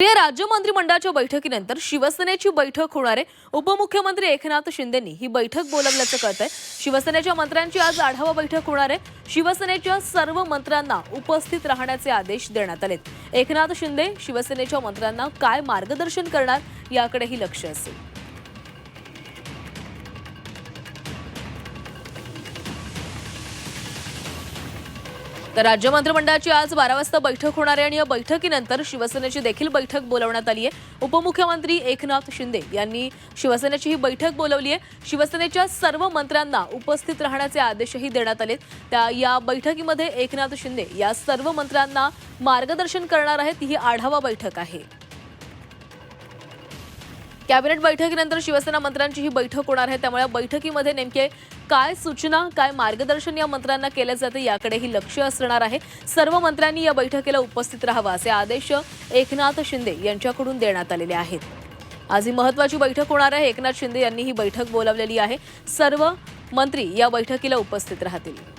केंद्रीय राज्य मंत्रिमंडळाच्या बैठकीनंतर शिवसेनेची बैठक होणार आहे. उपमुख्यमंत्री एकनाथ शिंदेनी ही बैठक बोलवल्याचं कळत आहे शिवसेनेच्या मंत्र्यांची आज आढावा बैठक होणार आहे. शिवसेनेच्या सर्व मंत्र्यांना उपस्थित राहण्याचे आदेश देण्यात आलेत. एकनाथ शिंदे शिवसेनेच्या मंत्र्यांना काय मार्गदर्शन करणार याकडेही लक्ष असेल. तर राज्य मंत्रिमंडळाची आज बारा वाजता बैठक होणार आहे आणि या बैठकीनंतर शिवसेनेची देखील बैठक बोलवण्यात आली आहे. उपमुख्यमंत्री एकनाथ शिंदे यांनी शिवसेनेची ही बैठक बोलवली आहे. शिवसेनेच्या सर्व मंत्र्यांना उपस्थित राहण्याचे आदेशही देण्यात आलेत. त्या या बैठकीमध्ये एकनाथ शिंदे या सर्व मंत्र्यांना मार्गदर्शन करणार आहेत. ही आढावा बैठक आहे. कॅबिनेट बैठकीनंतर शिवसेना मंत्र्यांची ही बैठक होणार आहे. त्यामुळे बैठकीमध्ये नेमके काय सूचना काय मार्गदर्शन या मंत्र्यांना केलं जाते याकडेही लक्ष असणार आहे. सर्व मंत्र्यांनी या बैठकीला उपस्थित राहावं असे आदेश एकनाथ शिंदे यांच्याकडून देण्यात आलेले आहेत. आज ही महत्वाची बैठक होणार आहे. एकनाथ शिंदे यांनी ही बैठक बोलावलेली आहे. सर्व मंत्री या बैठकीला उपस्थित राहतील.